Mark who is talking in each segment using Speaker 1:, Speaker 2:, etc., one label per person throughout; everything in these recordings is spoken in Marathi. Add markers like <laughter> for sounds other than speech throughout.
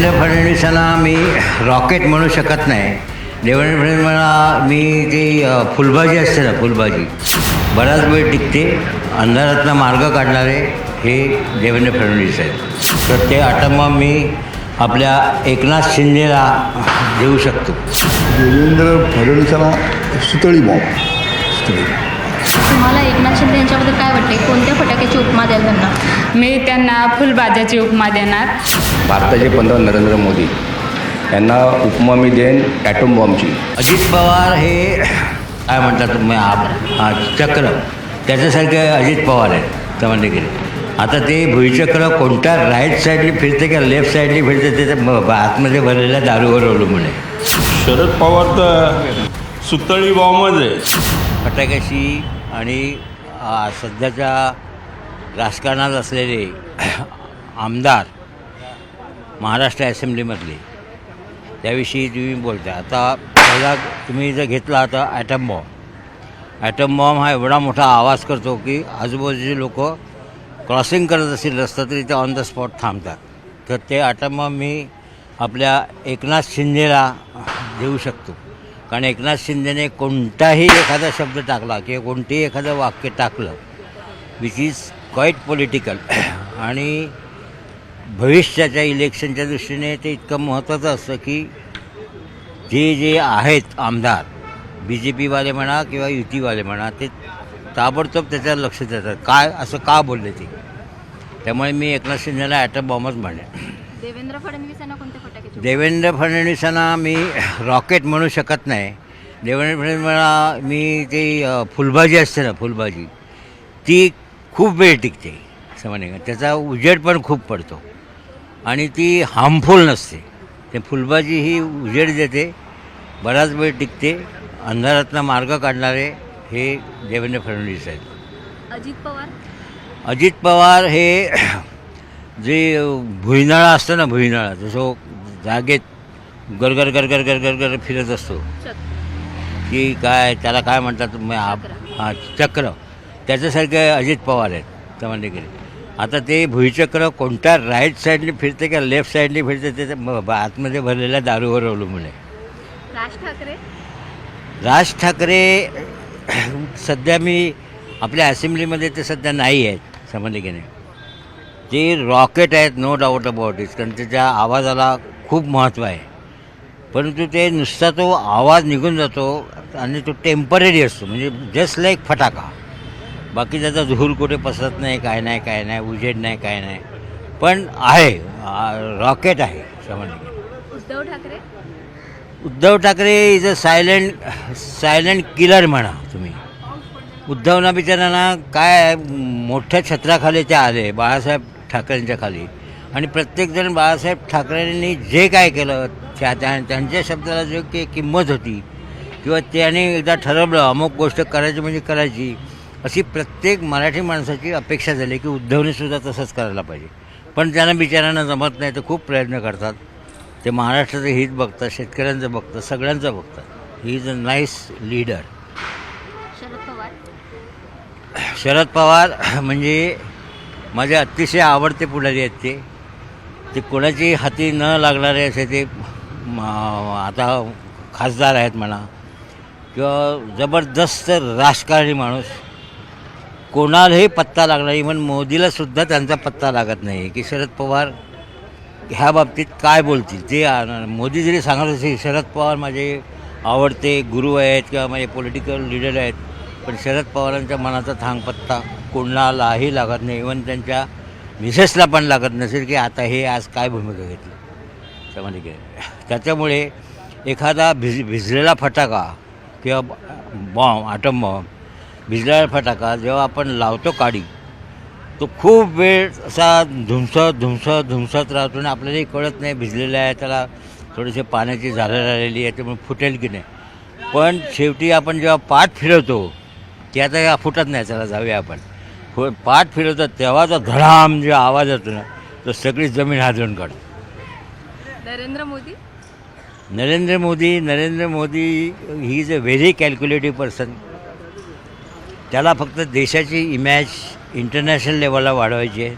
Speaker 1: देवेंद्र फडणवीसांना मी रॉकेट म्हणू शकत नाही. देवेंद्र फडणवीसांना मी ती फुलभाजी असते ना फुलभाजी बराच वेळ टिकते. अंधारातला मार्ग काढणारे हे देवेंद्र फडणवीस आहेत. तर ते आटंबा मी आपल्या एकनाथ शिंदेला देऊ शकतो.
Speaker 2: देवेंद्र फडणवीसांना सुतळी बॉम्ब सुतळी
Speaker 3: तुम्हाला एकनाथ शिंदे यांच्याबद्दल काय वाटते कोणत्या फटाक्याची उपमा द्याल त्यांना?
Speaker 4: मी त्यांना फुलभाज्याची उपमा देणार.
Speaker 5: भारताचे पंतप्रधान नरेंद्र मोदी यांना उपमा मी देईन ॲटम बॉम्बची
Speaker 1: अजित पवार हे काय म्हणतात तुम्ही आ- आ- चक्र. त्याच्यासारखे अजित पवार आहेत सामान्य केले आता ते भुईचक्र कोणत्या राईट साईडने फिरते का लेफ्ट साईडने फिरते ते आतमध्ये भरलेल्या दारूवर अवलंबून आहे
Speaker 6: शरद पवार तर सुतळी बॉम्बच आहे.
Speaker 1: फटाक्याशी आणि सध्याच्या राजकारणात असलेले <clears throat> आमदार महाराष्ट्र असेंब्लीमधले त्याविषयी तुम्ही बोलता आता पहिला तुम्ही जर घेतला आता ॲटम बॉम्ब ॲटम बॉम्ब हा एवढा मोठा आवाज करतो की आजूबाजूचे लोक क्रॉसिंग करत असतील रस्ता तरी ते ऑन द स्पॉट थांबतात. तर ते ॲटम बॉम्ब मी आपल्या एकनाथ शिंदेला देऊ शकतो. कारण एकनाथ शिंदेने कोणताही एखादा शब्द टाकला किंवा कोणतेही एखादं वाक्य टाकलं विच इज क्वाईट पॉलिटिकल आणि भविष्याच्या इलेक्शनच्या दृष्टीने ते इतकं महत्त्वाचं असतं की जे जे आहेत आमदार बी जे पीवाले म्हणा किंवा युतीवाले म्हणा ते ताबडतोब त्याच्यावर लक्ष देतात. काय असं का बोलले ते? त्यामुळे मी एकनाथ शिंदेला ॲटम बॉम्बच म्हणेन
Speaker 3: देवेंद्र फडणवीस यांना कोणत्या फटाक्याची
Speaker 1: देवेंद्र फडणवीसांना मी रॉकेट म्हणू शकत नाही. देवेंद्र फडणवीस मला मी ती अ, फुलभाजी असते ना फुलभाजी ती खूप वेळ टिकते. सामान्य त्याचा उजेड पण खूप पडतो. आणि ती हार्मफुल नसते. ते फुलभाजी ही उजेड देते बराच वेळ टिकते अंधारातनं मार्ग काढणारे हे देवेंद्र फडणवीस आहेत.
Speaker 3: अजित पवार?
Speaker 1: अजित पवार हे जे भुईनाळा असतं ना भुईनाळा जसं जागेत गरगर गरगर गरगर गर फिरत असतो. की काय त्याला काय म्हणतात हा चक्र. त्याच्यासारखे अजित पवार आहेत सामान्य केले आता ते भुईचक्र कोणत्या राईट साईडने फिरते का लेफ्ट साईडने फिरते ते आतमध्ये भरलेल्या दारूवर अवलंबून आहे.
Speaker 3: राज ठाकरे?
Speaker 1: राज ठाकरे सध्या मी आपल्या असेंब्लीमध्ये ते सध्या नाही आहेत सामान्यपणे ते रॉकेट आहेत नो डाऊट अबाउट इट कारण त्याच्या आवाजाला खूप महत्त्व आहे. परंतु ते नुसता तो आवाज निघून जातो आणि तो टेंपररी असतो म्हणजे जस्ट लाईक फटाका. बाकी त्याचा धूर कुठे पसरत नाही काय नाही काय नाही उजेड नाही काय नाही. पण आहे रॉकेट आहे सामान्य
Speaker 3: Uddhav Thackeray?
Speaker 1: Uddhav Thackeray is a silent silent killer म्हणा तुम्ही. उद्धवना बिचारांना काय मोठ्या छत्राखाली ते आले. बाळासाहेब ठाकरेंच्या खाली. आणि प्रत्येकजण बाळासाहेब ठाकरेंनी जे काय केलं त्या त्या- त्यांच्या शब्दाला जो की किंमत होती किंवा त्याने एकदा ठरवलं अमुक गोष्ट करायची म्हणजे करायची अशी प्रत्येक मराठी माणसाची अपेक्षा झाली की उद्धवने सुद्धा तसंच करायला पाहिजे. पण त्यांना बिचारांना जमत नाही तर खूप प्रयत्न करतात. ते महाराष्ट्राचं हित बघतात शेतकऱ्यांचं बघतात सगळ्यांचं बघतात. He is a nice leader
Speaker 3: Sharad Pawar.
Speaker 1: Sharad Pawar म्हणजे माझे अतिशय आवडते पुढारी आहेत ते. ते कोणाची हाती न लागणारे असे ते आता खासदार आहेत म्हणा किंवा जबरदस्त राजकारणी माणूस कोणालाही पत्ता लागणार इवन मोदीलासुद्धा त्यांचा पत्ता लागत नाही. की शरद पवार ह्या बाबतीत काय बोलतील? ते मोदी जरी सांगत असेल शरद पवार माझे आवडते गुरु आहेत किंवा माझे पॉलिटिकल लीडर आहेत पण शरद पवारांच्या मनाचा थांग पत्ता कोणालाही लागत नाही. इवन त्यांच्या मिसेसला पण लागत नसेल की आता हे आज काय भूमिका घेतली. त्यामध्ये गे त्याच्यामुळे एखादा भिज भिजलेला फटाका किंवा बॉम्ब आटम बॉम्ब भिजलेला फटाका जेव्हा आपण लावतो काडी तो खूप वेळ असा धुमसत धुमसत धुमसत राहतो आणि आपल्यालाही कळत नाही भिजलेला आहे त्याला थोडीशी पाण्याची झाडं राहिलेली आहे त्यामुळे फुटेल की नाही. पण शेवटी आपण जेव्हा पाठ फिरवतो की आता फुटत नाही त्याला जाऊया आपण. फु पाठ फिरवतो तेव्हा जो धडाम जो आवाज येतो ना तो सगळी जमीन हादरून काढतो.
Speaker 3: Narendra Modi?
Speaker 1: Narendra Modi Narendra Modi he is a very calculative person त्याला फक्त देशाची इमॅज इंटरनॅशनल लेवलला वाढवायची आहे.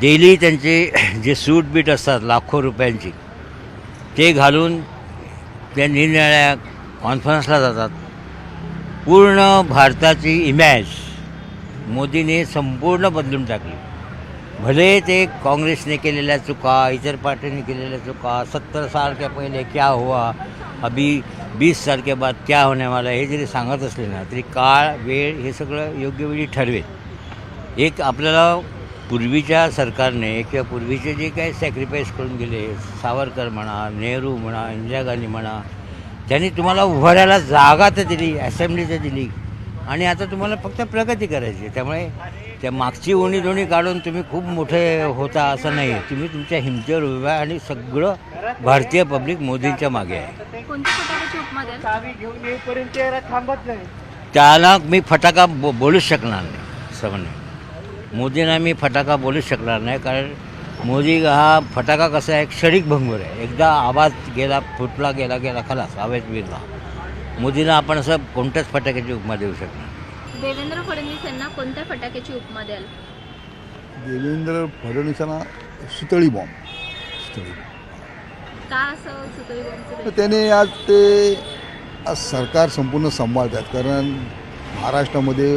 Speaker 1: डेली त्यांचे जे सूट बीट असतात लाखो रुपयांची ते घालून त्या निरनिराळ्या कॉन्फरन्सला जातात. पूर्ण भारताची इमॅज मोदीने संपूर्ण बदलून टाकली. भले ते काँग्रेसने केलेल्या चुका इतर पार्टीने केलेल्या चुका सत्तर साल के पहिले क्या हुआ अभी बीस साल के बाद क्या होने वाला हे जरी सांगत असले ना तरी काळ वेळ हे सगळं योग्य वेळी ठरवेल. एक आपल्याला पूर्वीच्या सरकारने किंवा पूर्वीचे जे काही सॅक्रिफाईस करून गेले सावरकर म्हणा नेहरू म्हणा इंदिरा गांधी म्हणा त्यांनी तुम्हाला उभारायला जागा तर दिली असेंब्ली तर दिली आणि आता तुम्हाला फक्त प्रगती करायची आहे. त्यामुळे त्या मागची ओणी दोणी काढून तुम्ही खूप मोठे होता असं नाही. तुम्ही तुमच्या हिमतीवर उभ्या आहे आणि सगळं भारतीय पब्लिक मोदींच्या मागे आहे. त्याला मी फटाका बो बोलूच शकणार नाही असं म्हणे मोदींना मी फटाका बोलूच शकणार नाही कारण मोदी हा फटाका कसा आहे क्षणिक भंगूर आहे. एकदा आवाज गेला फुटला गेला गेला खलास आवाज विरला मोदींना आपण असं कोणत्याच फटाक्याची उपमा देऊ शकणार
Speaker 3: देवेंद्र फडणवीस यांना कोणत्या फटाक्याची उपमा द्याल?
Speaker 2: देवेंद्र फडणवीसांना सुतळी बॉम्ब सुतळी
Speaker 3: का असं सुतळी बॉम्बचं
Speaker 2: तर त्याने आज ते आज सरकार संपूर्ण सांभाळतात. कारण महाराष्ट्रामध्ये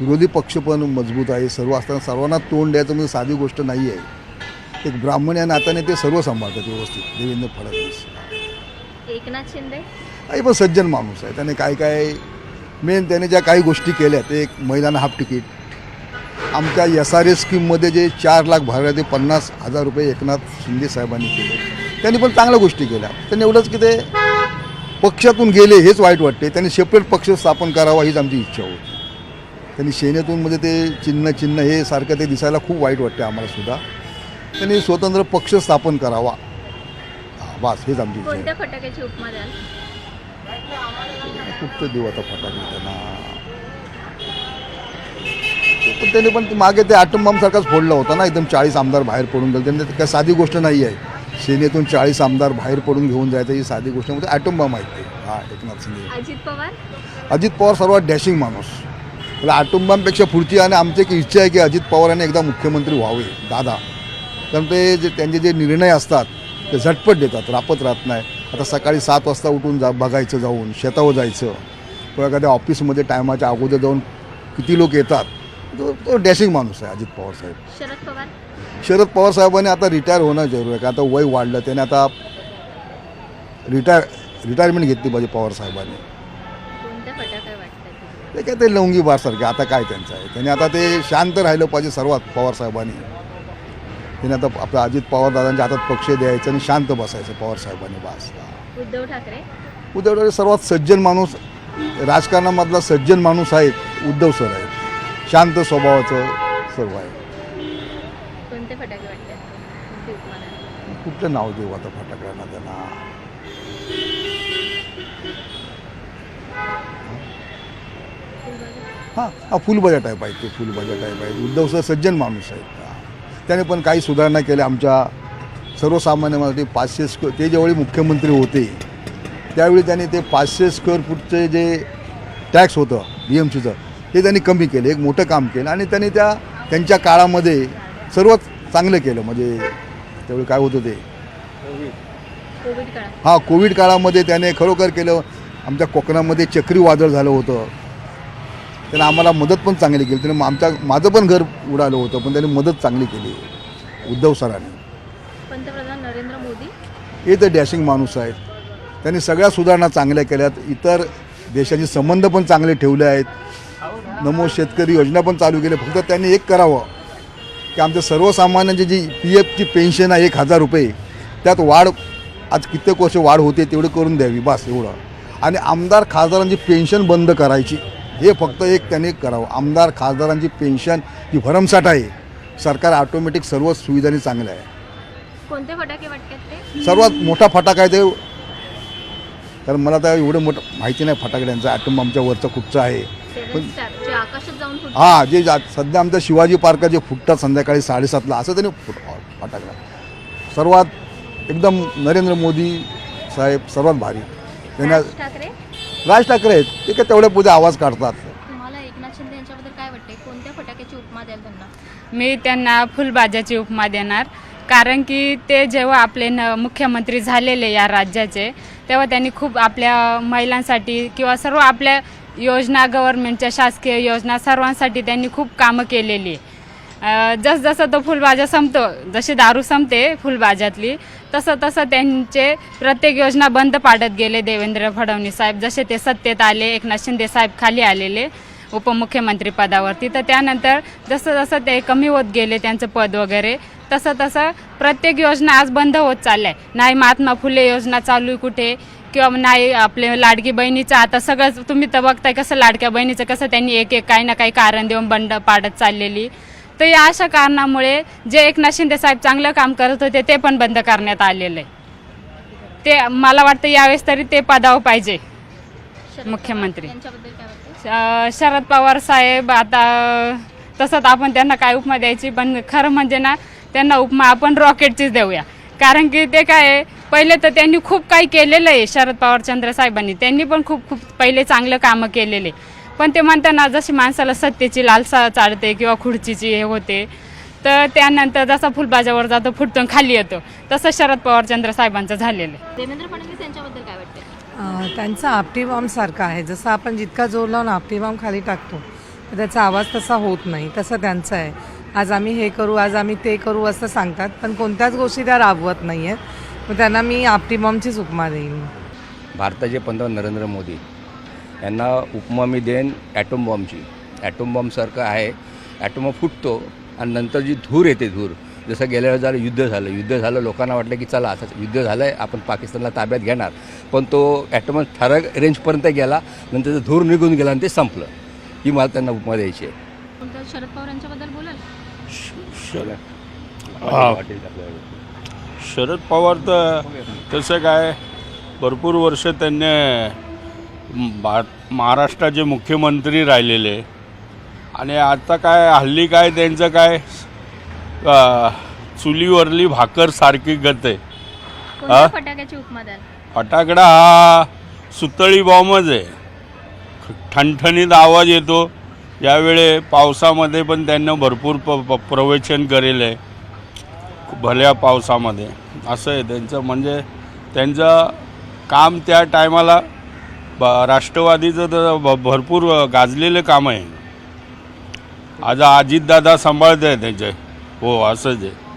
Speaker 2: विरोधी पक्ष पण मजबूत आहे. सर्व असताना सर्वांना तोंड द्यायचं म्हणजे साधी गोष्ट नाही आहे. एक ब्राह्मण या नात्याने ते सर्व सांभाळतात व्यवस्थित देवेंद्र फडणवीस.
Speaker 3: एकनाथ शिंदे?
Speaker 2: काही पण सज्जन माणूस आहे. त्याने काय काय मेन त्याने ज्या काही गोष्टी केल्या ते एक महिलांना हाफ तिकीट आमच्या एस आर एस स्कीममध्ये जे चार लाख भरले ते पन्नास हजार रुपये एकनाथ शिंदे साहेबांनी केले. त्यांनी पण चांगल्या गोष्टी केल्या. त्यांनी एवढंच की ते पक्षातून गेले हेच वाईट वाटते. त्यांनी सेपरेट पक्ष स्थापन करावा हीच आमची इच्छा होती. त्यांनी सेनेतून म्हणजे ते चिन्ह चिन्ह हे सारखं ते दिसायला खूप वाईट वाटते आम्हाला सुद्धा. त्यांनी स्वतंत्र पक्ष स्थापन करावा. हा, बस हेच आमची इच्छा आहे
Speaker 3: कोणत्या फटाक्याची उपमा द्याल
Speaker 2: कुठचं देऊ आता फटाके त्यांना पण त्याने पण मागे ते आटम बॉम्ब सारखाच फोडला होता ना एकदम चाळीस आमदार बाहेर पडून गेले. त्यांनी काय साधी गोष्ट नाही आहे. सेनेतून चाळीस आमदार बाहेर पडून घेऊन जायचं ही साधी गोष्ट म्हणजे ॲटम बॉम्ब आहेत ते. हा एकनाथ शिंदे.
Speaker 3: अजित पवार?
Speaker 2: अजित पवार सर्वात डॅशिंग माणूस. त्याला ॲटम बॉम्बपेक्षा पुढची आणि आमची एक इच्छा आहे की अजित पवारांनी एकदा मुख्यमंत्री व्हावे दादा. कारण ते जे त्यांचे जे निर्णय असतात ते झटपट देतात रापत राहत नाही. आता सकाळी सात वाजता उठून जा बघायचं जाऊन शेतावर जायचं. किंवा एखाद्या ऑफिसमध्ये टायमाच्या अगोदर जाऊन किती लोक येतात? तो तो डॅशिंग माणूस आहे अजित पवार साहेब.
Speaker 3: शरद पवार?
Speaker 2: शरद पवार साहेबांनी आता रिटायर होणं जरूर आहे. का आता वय वाढलं त्याने आता रिटायर रिटायरमेंट घेतली पाहिजे पवार साहेबांनी. ते काय ते लवंगी बारसारखे आता काय त्यांचं आहे? त्यांनी आता ते शांत राहिलं पाहिजे सर्वात पवार साहेबांनी. त्यांनी आता आपल्या अजित पवार दादांच्या हातात पक्ष द्यायचं आणि शांत बसायचं पवार साहेबांनी बास.
Speaker 3: उद्धव ठाकरे?
Speaker 2: उद्धव ठाकरे सर्वात सज्जन माणूस राजकारणामधला सज्जन माणूस आहेत उद्धव सर आहेत. शांत स्वभावाचं सर्व आहे. कुठलं नाव देऊ आता फटाकड्यांना त्यांना? हां हा फुलबाजा टाईप आहेत ते फुलबाजा टाईप आहेत. उद्धव सर सज्जन माणूस आहेत. त्याने पण काही सुधारणा केल्या. आमच्या सर्वसामान्य मराठी पाचशे स्क्वेअर ते ज्यावेळी मुख्यमंत्री होते त्यावेळी त्यांनी ते पाचशे स्क्वेअर फूटचे जे टॅक्स होतं बी एम सीचं ते त्यांनी कमी केलं. एक मोठं काम केलं आणि त्यांनी त्या त्यांच्या काळामध्ये सर्वच चांगलं केलं. म्हणजे त्यावेळी काय होतं ते? हा कोविड काळामध्ये त्याने खरोखर केलं. आमच्या कोकणामध्ये चक्रीवादळ झालं होतं. त्याने आम्हाला मदत पण चांगली केली. त्याने आमच्या माझं पण घर उडालं होतं पण त्याने मदत चांगली केली. उद्धव सरांनी.
Speaker 3: पंतप्रधान नरेंद्र मोदी?
Speaker 2: हे तर डॅशिंग माणूस आहेत. त्यांनी सगळ्या सुधारणा चांगल्या केल्यात. इतर देशाचे संबंध पण चांगले ठेवले आहेत. नमो शेतकरी योजना पण चालू केली. फक्त त्यांनी एक करावं. की आमच्या सर्वसामान्यांची जी पी एफची पेन्शन आहे एक हजार रुपये त्यात वाढ आज कित्येक वर्ष वाढ होते तेवढं करून द्यावी. बस एवढं. आणि आमदार खासदारांची पेन्शन बंद करायची. हे फक्त एक त्यांनी करावं. आमदार खासदारांची पेन्शन ही भरमसाठ आहे. सरकार ऑटोमॅटिक सर्व सुविधांनी चांगलं आहे.
Speaker 3: कोणते फटाके वाटतात ते?
Speaker 2: सर्वात मोठा फटाका आहे ते. कारण मला तर एवढं मोठं माहिती नाही फटाकड्यांचा ॲटम आमच्या वरचा कुठचा आहे.
Speaker 3: जे आकाशात जाऊन फुटतात.
Speaker 2: हां जे जा सध्या आमच्या शिवाजी पार्कात जे फुटतात संध्याकाळी साडेसातला असं त्यांनी फुट फटाकडा सर्वात एकदम नरेंद्र मोदी साहेब सर्वात भारी. त्यांना
Speaker 3: राज ठाकरे?
Speaker 2: राज ठाकरे आहेत ते काय तेवढ्या पुढे आवाज काढतात.
Speaker 3: तुम्हाला एकनाथ शिंदे यांच्याबद्दल काय वाटते कोणत्या फटाक्याची उपमा द्याल त्यांना?
Speaker 4: मी त्यांना फुलभाज्याची उपमा देणार. कारण की ते जेव्हा आपले न मुख्यमंत्री झालेले या राज्याचे तेव्हा त्यांनी खूप आपल्या महिलांसाठी किंवा सर्व आपल्या योजना गव्हर्नमेंटच्या शासकीय योजना सर्वांसाठी त्यांनी खूप कामं केलेली. आहे जसजसं तो फुलबाजा संपतो जशी दारू संपते फुलबाजातली तसं तसं त्यांचे प्रत्येक योजना बंद पाडत गेले देवेंद्र फडणवीस साहेब. जसे ते सत्तेत आले एकनाथ शिंदे साहेब खाली आलेले उपमुख्यमंत्री पदावरती तर त्यानंतर जसं जसं ते कमी होत गेले त्यांचं पद वगैरे तसं तसं प्रत्येक योजना आज बंद होत चालल्या आहे. नाही महात्मा फुले योजना चालू आहे कुठे किंवा नाही आपले लाडकी बहिणीचं आता सगळंच तुम्ही तर बघताय कसं लाडक्या बहिणीचं कसं त्यांनी एक एक काही ना काही कारण देऊन बंद पाडत चाललेली. तर या अशा कारणामुळे जे एकनाथ शिंदे साहेब चांगलं काम करत होते ते पण बंद करण्यात आलेलं. आहे ते मला वाटतं यावेळेस तरी ते पदावर पाहिजे. मुख्यमंत्री. शरद पवार साहेब आता तसंच आपण त्यांना काय उपमा द्यायची पण खरं म्हणजे ना त्यांना उपमा आपण रॉकेटचीच देऊया. कारण की ते काय पहिले तर त्यांनी खूप काही केलेलं आहे शरद पवार चंद्र साहेबांनी त्यांनी पण खूप खूप पहिले चांगलं कामं केलेले. पण ते म्हणताना जशी माणसाला सत्तेची लालसा चालते किंवा खुर्चीची हे होते तर त्यानंतर जसा फुलबाजावर जातो फुटून खाली येतो. तसं शरद पवार चंद्र साहेबांचं झालेलं आहे.
Speaker 3: देवेंद्र फडणवीस यांच्याबद्दल काय वाटते
Speaker 7: त्यांचा आपटी बॉम्बसारखा आहे. जसं आपण जितका जोर लावून आपटी बॉम्ब खाली टाकतो तर त्याचा आवाज तसा होत नाही. तसं त्यांचं आहे. आज आम्ही हे करू आज आम्ही ते करू असं सांगतात पण कोणत्याच गोष्टी त्या राबवत नाही आहेत मग त्यांना मी आपटी बॉम्बचीच उपमा देईन.
Speaker 5: भारताचे पंतप्रधान नरेंद्र मोदी यांना उपमा मी देईन ॲटोम बॉम्बची ॲटोम बॉम्बसारखं आहे. ॲटोम बॉम्ब फुटतो आणि नंतर जी धूर येते धूर जसं गेल्या वेळेस झालं युद्ध झालं. युद्ध झालं लोकांना वाटलं की चला आता युद्ध झालं आहे आपण पाकिस्तानला ताब्यात घेणार. पण तो ॲटोम ठराविक रेंजपर्यंत गेला नंतर तो धूर निघून गेला आणि ते संपलं. ही मला त्यांना उपमा द्यायची आहे.
Speaker 3: शरद पवार यांच्याबद्दल बोलाल?
Speaker 6: शरद. हा. शरद पवार तर तसं काय भरपूर वर्ष त्यांनी भा महाराष्ट्राचे मुख्यमंत्री राहिलेले. आणि आता काय हल्ली काय त्यांचं काय चुलीवरली भाकर सारखी गत. आहे
Speaker 3: कोणत्या फटाक्याची उपमा द्याल?
Speaker 6: फटाकडा हा सुतळी बॉम्बच आहे. ठणठणीत आवाज येतो. यावेळे पावसामध्ये पण त्यांना भरपूर प प- प्रवचन करेल आहे. भल्या पावसामध्ये. असं आहे त्यांचं म्हणजे त्यांचं काम त्या टायमाला राष्ट्रवादीचं तर भ भरपूर गाजलेलं काम आहे. आज अजितदादा सांभाळत आहे त्यांचे. हो असंच आहे.